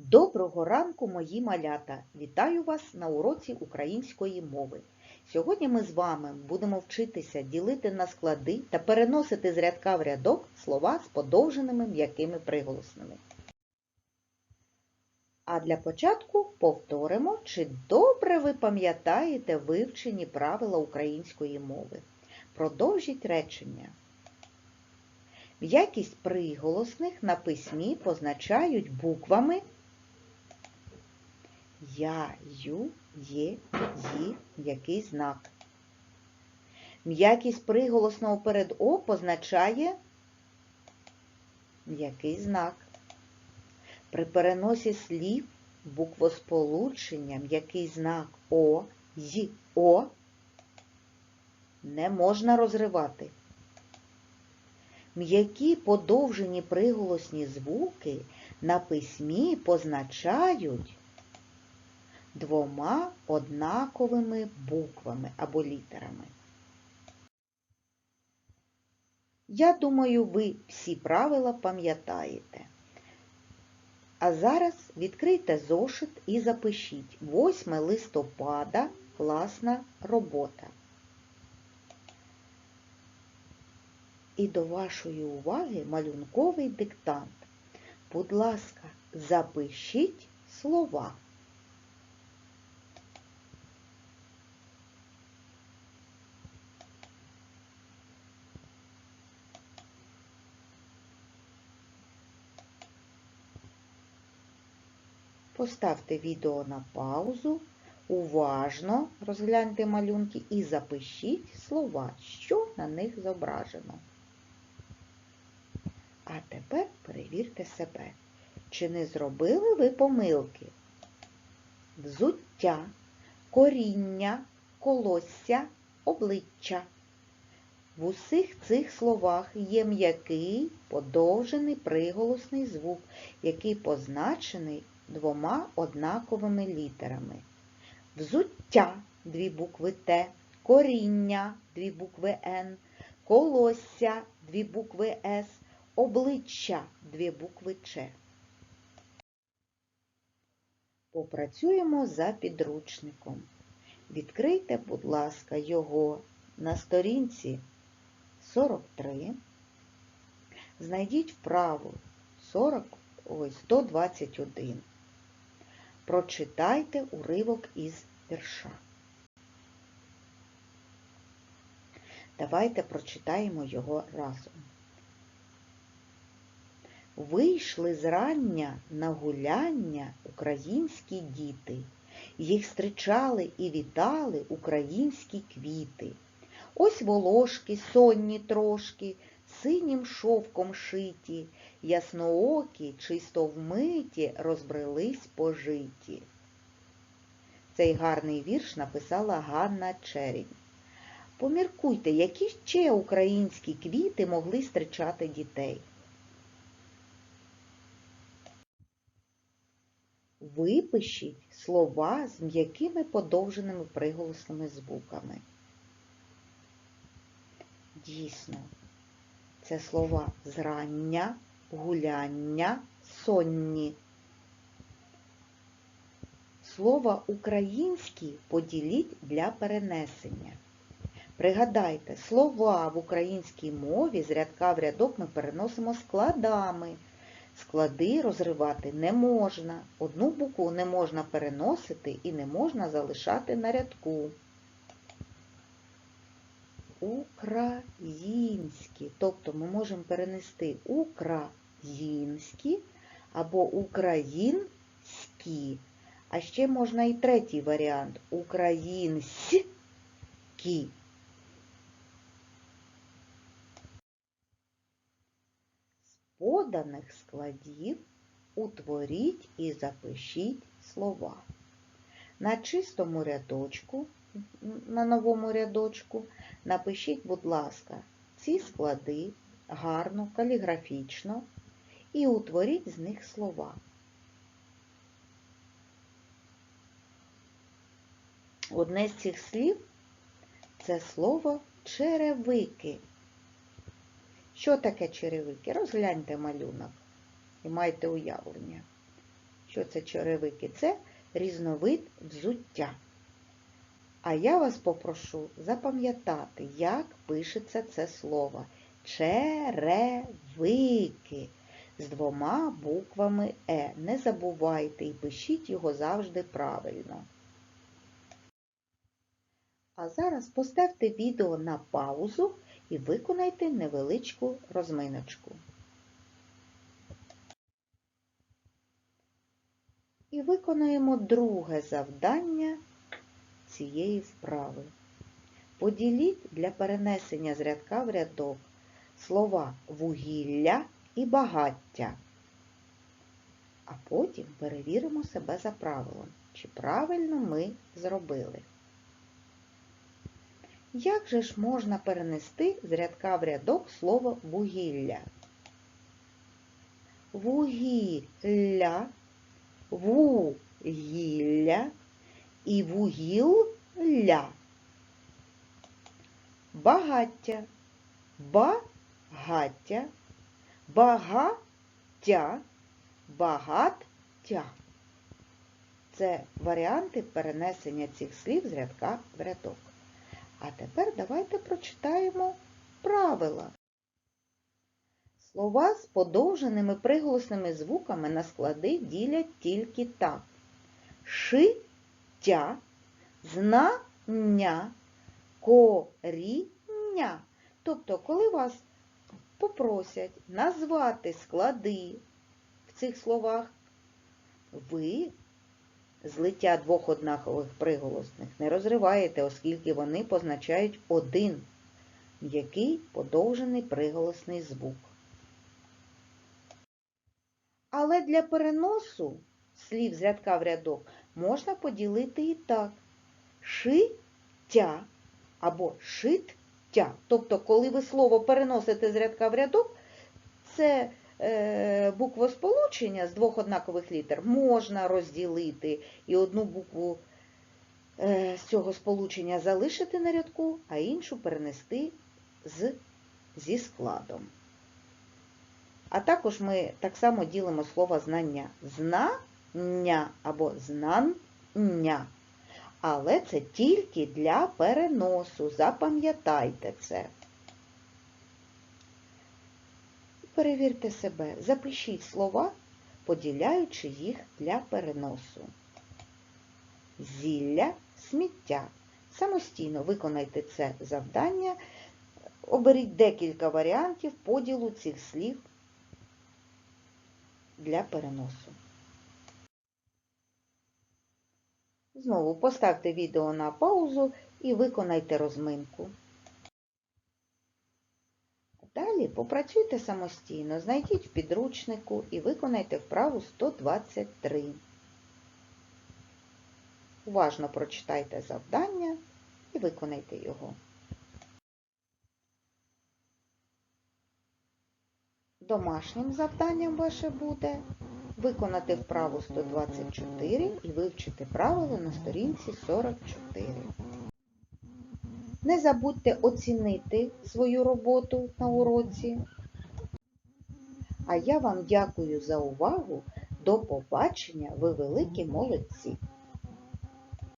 Доброго ранку, мої малята! Вітаю вас на уроці української мови. Сьогодні ми з вами будемо вчитися ділити на склади та переносити з рядка в рядок слова з подовженими м'якими приголосними. А для початку повторимо, чи добре ви пам'ятаєте вивчені правила української мови. Продовжіть речення. М'якість приголосних на письмі позначають буквами я, ю, є, ї, який знак. М'якість приголосного перед О позначає м'який знак. При переносі слів буквосполучення м'який знак О, й, О не можна розривати. М'які подовжені приголосні звуки на письмі позначають двома однаковими буквами або літерами. Я думаю, ви всі правила пам'ятаєте. А зараз відкрийте зошит і запишіть 8 листопада класна робота. І до вашої уваги малюнковий диктант. Будь ласка, запишіть слова. Поставте відео на паузу, уважно розгляньте малюнки і запишіть слова, що на них зображено. А тепер перевірте себе. Чи не зробили ви помилки? Взуття, коріння, колосся, обличчя. В усіх цих словах є м'який подовжений приголосний звук, який позначений двома однаковими літерами. Взуття дві букви Т, коріння дві букви Н, колосся дві букви С, обличчя дві букви Ч. Попрацюємо за підручником. Відкрийте, будь ласка, його на сторінці 43. Знайдіть вправу 40, ой, 121. Прочитайте уривок із вірша. Давайте прочитаємо його разом. Вийшли зрання на гуляння українські діти. Їх зустрічали і вітали українські квіти. Ось волошки, сонні трошки, синім шовком шиті, ясноокі, чисто вмиті, розбрелись по житі. Цей гарний вірш написала Ганна Черінь. Поміркуйте, які ще українські квіти могли зустрічати дітей. Випишіть слова з м'якими подовженими приголосними звуками. Дійсно, це слова зрання, гуляння, сонні. Слово українські поділіть для перенесення. Пригадайте, слова в українській мові з рядка в рядок ми переносимо складами. Склади розривати не можна. Одну букву не можна переносити і не можна залишати на рядку. Українські. Тобто ми можемо перенести українські або українські. А ще можна і третій варіант українські. З поданих складів утворіть і запишіть слова. На чистому рядочку, на новому рядочку, напишіть, будь ласка, ці склади гарно, каліграфічно і утворіть з них слова. Одне з цих слів це слово черевики. Що таке черевики? Розгляньте малюнок і майте уявлення. Що це черевики? Це різновид взуття. А я вас попрошу запам'ятати, як пишеться це слово. Черевики з двома буквами Е. Не забувайте і пишіть його завжди правильно. А зараз поставте відео на паузу і виконайте невеличку розминочку. І виконуємо друге завдання цієї вправи. Поділіть для перенесення з рядка в рядок слова вугілля і багаття. А потім перевіримо себе за правилом, чи правильно ми зробили. Як же ж можна перенести з рядка в рядок слово вугілля? Вугілля, вугілля і вугілля. Багаття, багаття, багаття, багаття. Це варіанти перенесення цих слів з рядка в рядок. А тепер давайте прочитаємо правила. Слова з подовженими приголосними звуками на склади ділять тільки так. Шиття, знання, коріння. Тобто, коли вас попросять назвати склади в цих словах, ви злиття двох однакових приголосних не розриваєте, оскільки вони позначають один м'який подовжений приголосний звук. Але для переносу слів з рядка в рядок можна поділити і так. Шиття або шиття. Тобто, коли ви слово переносите з рядка в рядок, це е, буквосполучення з двох однакових літер можна розділити і одну букву е, з цього сполучення залишити на рядку, а іншу перенести з, зі складом. А також ми так само ділимо слово знання. Знання або знання. Але це тільки для переносу. Запам'ятайте це. Перевірте себе, запишіть слова, поділяючи їх для переносу. Зілля, сміття. Самостійно виконайте це завдання. Оберіть декілька варіантів поділу цих слів для переносу. Знову поставте відео на паузу і виконайте розминку. Далі попрацюйте самостійно, знайдіть в підручнику і виконайте вправу 123. Уважно прочитайте завдання і виконайте його. Домашнім завданням ваше буде виконати вправу 124 і вивчити правило на сторінці 44. Не забудьте оцінити свою роботу на уроці. А я вам дякую за увагу. До побачення, ви великі молодці!